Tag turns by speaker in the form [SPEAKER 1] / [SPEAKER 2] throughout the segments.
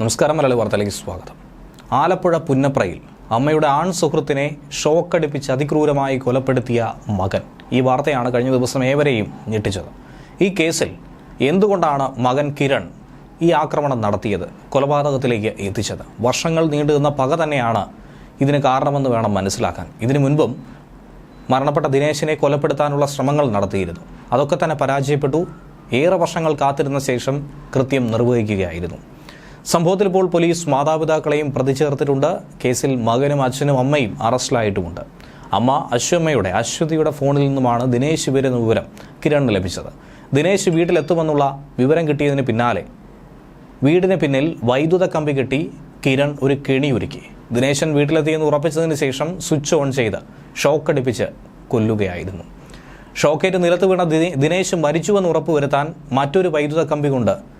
[SPEAKER 1] നമസ്കാരം മലയാളി വാർത്തയിലേക്ക് സ്വാഗതം. ആലപ്പുഴ പുന്നപ്രയിൽ അമ്മയുടെ ആൺ സുഹൃത്തിനെ ഷോക്കടിപ്പിച്ച് അതിക്രൂരമായി കൊലപ്പെടുത്തിയ മകൻ. ഈ വാർത്തയാണ് കഴിഞ്ഞ ദിവസം ഏവരെയും ഞെട്ടിച്ചത്. ഈ കേസിൽ എന്തുകൊണ്ടാണ് മകൻ കിരൺ ഈ ആക്രമണം നടത്തിയത് കൊലപാതകത്തിലേക്ക് എത്തിച്ചത്? വർഷങ്ങൾ നീണ്ടുനിന്ന പക തന്നെയാണ് ഇതിന് കാരണമെന്ന് വേണം മനസ്സിലാക്കാൻ. ഇതിനു മുൻപും മരണപ്പെട്ട ദിനേശിനെ കൊലപ്പെടുത്താനുള്ള ശ്രമങ്ങൾ നടത്തിയിരുന്നു. അതൊക്കെ തന്നെ പരാജയപ്പെട്ടു. ഏറെ വർഷങ്ങൾ കാത്തിരുന്ന ശേഷം കൃത്യം നിർവഹിക്കുകയായിരുന്നു. സംഭവത്തിൽ ഇപ്പോൾ പോലീസ് മാതാപിതാക്കളെയും പ്രതി ചേർത്തിട്ടുണ്ട് കേസിൽ മകനും അച്ഛനും അമ്മയും അറസ്റ്റിലായിട്ടുമുണ്ട്. അമ്മ അശ്വമ്മയുടെ അശ്വതിയുടെ ഫോണിൽ നിന്നുമാണ് ദിനേശ് വരുന്ന വിവരം കിരണിന് ലഭിച്ചത്. ദിനേശ് വീട്ടിലെത്തുമെന്നുള്ള വിവരം കിട്ടിയതിന് പിന്നാലെ വീടിന് പിന്നിൽ വൈദ്യുത കമ്പി കെട്ടി കിരൺ ഒരു കെണിയൊരുക്കി ദിനേശൻ വീട്ടിലെത്തിയെന്ന് ഉറപ്പിച്ചതിന് ശേഷം സ്വിച്ച് ഓൺ ചെയ്ത് ഷോക്കടിപ്പിച്ച് കൊല്ലുകയായിരുന്നു. ഷോക്കേറ്റ് നിലത്ത് വീണ ദിനേ- ദിനേശ് മരിച്ചുവെന്ന് ഉറപ്പുവരുത്താൻ മറ്റൊരു വൈദ്യുത കമ്പി കൊണ്ട്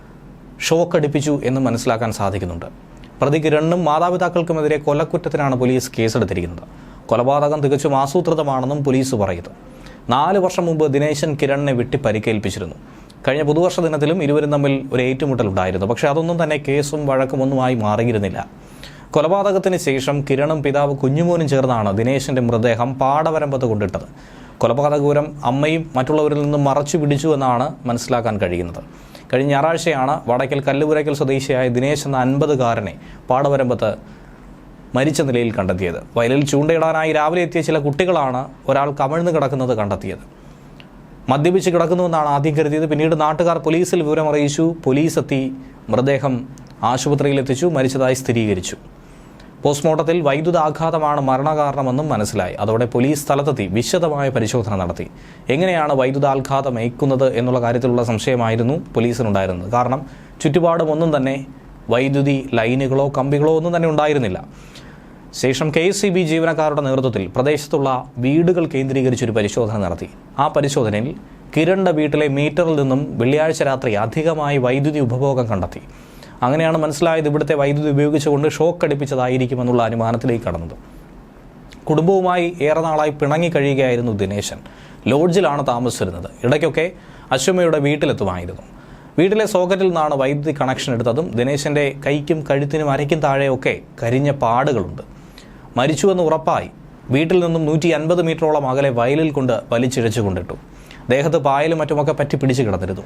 [SPEAKER 1] ഷോക്കടിപ്പിച്ചു എന്ന് മനസ്സിലാക്കാൻ സാധിക്കുന്നുണ്ട്. പ്രതി കിരണ്ണും മാതാപിതാക്കൾക്കുമെതിരെ കൊലക്കുറ്റത്തിനാണ് പോലീസ് കേസെടുത്തിരിക്കുന്നത്. കൊലപാതകം തികച്ചും ആസൂത്രിതമാണെന്നും പോലീസ് പറയുന്നു. നാല് വർഷം മുമ്പ് ദിനേശൻ കിരണിനെ വെട്ടി പരിക്കേൽപ്പിച്ചിരുന്നു. കഴിഞ്ഞ പുതുവർഷ ദിനത്തിലും ഇരുവരും തമ്മിൽ ഒരു ഏറ്റുമുട്ടൽ ഏറ്റുമുട്ടലുണ്ടായിരുന്നു പക്ഷേ അതൊന്നും തന്നെ കേസും വഴക്കും ഒന്നുമായി മാറിയിരുന്നില്ല. കൊലപാതകത്തിന് ശേഷം കിരണും പിതാവ് കുഞ്ഞുമോനും ചേർന്നാണ് ദിനേശന്റെ മൃതദേഹം പാടവരമ്പത്ത് കൊണ്ടിട്ടത്. കൊലപാതകപുരം അമ്മയും മറ്റുള്ളവരിൽ നിന്നും മറച്ചു പിടിച്ചു എന്നാണ് മനസ്സിലാക്കാൻ കഴിയുന്നത്. കഴിഞ്ഞ ഞായറാഴ്ചയാണ് വടക്കൽ കല്ലുപുരയ്ക്കൽ സ്വദേശിയായ ദിനേശ് എന്ന അൻപതുകാരനെ പാടവരമ്പത്ത് മരിച്ച നിലയിൽ കണ്ടെത്തിയത്. വയലിൽ ചൂണ്ടയിടാനായി രാവിലെ എത്തിയ ചില കുട്ടികളാണ് ഒരാൾ കമിഴ്ന്നു കിടക്കുന്നത് കണ്ടെത്തിയത്. മദ്യപിച്ച് കിടക്കുന്നുവെന്നാണ് ആദ്യം കരുതിയത്. പിന്നീട് നാട്ടുകാർ പോലീസിൽ വിവരം അറിയിച്ചു പോലീസ് എത്തി മൃതദേഹം ആശുപത്രിയിൽ എത്തിച്ചു. മരിച്ചതായി സ്ഥിരീകരിച്ചു. പോസ്റ്റ്മോർട്ടത്തിൽ വൈദ്യുതാഘാതമാണ് മരണകാരണമെന്നും മനസ്സിലായി. അതോടെ പോലീസ് സ്ഥലത്തെത്തി വിശദമായ പരിശോധന നടത്തി. എങ്ങനെയാണ് വൈദ്യുതാഘാതം ഏൽക്കുന്നത് എന്നുള്ള കാര്യത്തിലുള്ള സംശയമായിരുന്നു പോലീസിനുണ്ടായിരുന്നത്. കാരണം ചുറ്റുപാടും ഒന്നും തന്നെ വൈദ്യുതി ലൈനുകളോ കമ്പികളോ ഒന്നും തന്നെ ഉണ്ടായിരുന്നില്ല. ശേഷം കെ എസ് സി ബി ജീവനക്കാരുടെ നേതൃത്വത്തിൽ പ്രദേശത്തുള്ള വീടുകൾ കേന്ദ്രീകരിച്ചൊരു പരിശോധന നടത്തി. ആ പരിശോധനയിൽ കിരണ്ട വീട്ടിലെ മീറ്ററിൽ നിന്നും വെള്ളിയാഴ്ച രാത്രി അധികമായി വൈദ്യുതി ഉപഭോഗം കണ്ടെത്തി. അങ്ങനെയാണ് മനസ്സിലായത് ഇവിടുത്തെ വൈദ്യുതി ഉപയോഗിച്ചുകൊണ്ട് ഷോക്ക് അടിപ്പിച്ചതായിരിക്കുമെന്നുള്ള അനുമാനത്തിലേക്ക് കടന്നത്. കുടുംബവുമായി ഏറെ നാളായി പിണങ്ങി കഴിയുകയായിരുന്നു ദിനേശൻ. ലോഡ്ജിലാണ് താമസിച്ചിരുന്നത്. ഇടയ്ക്കൊക്കെ അശ്വമയുടെ വീട്ടിലെത്തുമായിരുന്നു. വീട്ടിലെ സോക്കറ്റിൽ നിന്നാണ് വൈദ്യുതി കണക്ഷൻ എടുത്തതും ദിനേശന്റെ കൈക്കും കഴുത്തിനും അരയ്ക്കും താഴെയൊക്കെ കരിഞ്ഞ പാടുകളുണ്ട്. മരിച്ചുവെന്ന് ഉറപ്പായി. വീട്ടിൽ നിന്നും നൂറ്റി അൻപത് മീറ്ററോളം അകലെ വയലിൽ കൊണ്ട് വലിച്ചിഴച്ചു കൊണ്ടിട്ടു ദേഹത്ത് പായലും മറ്റുമൊക്കെ പറ്റി പിടിച്ചു കിടന്നിരുന്നു.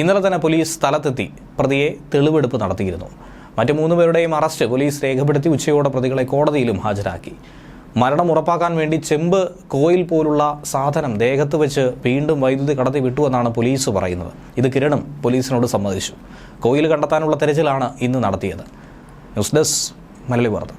[SPEAKER 1] ഇന്നലെ തന്നെ പോലീസ് സ്ഥലത്തെത്തി പ്രതിയെ തെളിവെടുപ്പ് നടത്തിയിരുന്നു. മറ്റു മൂന്ന് പേരുടെയും അറസ്റ്റ് പോലീസ് രേഖപ്പെടുത്തി ഉച്ചയോടെ പ്രതികളെ കോടതിയിലും ഹാജരാക്കി. മരണം ഉറപ്പാക്കാൻ വേണ്ടി ചെമ്പ് കോയിൽ പോലുള്ള സാധനം ദേഹത്ത് വെച്ച് വീണ്ടും വൈദ്യുതി കടത്തി വിട്ടുവെന്നാണ് പോലീസ് പറയുന്നത്. ഇത് കിരണും പോലീസിനോട് സമ്മതിച്ചു. കോയിൽ കണ്ടെത്താനുള്ള തെരച്ചിലാണ് ഇന്ന് നടത്തിയത്. ന്യൂസ് ഡെസ്ക് മലയാളി വാർത്ത.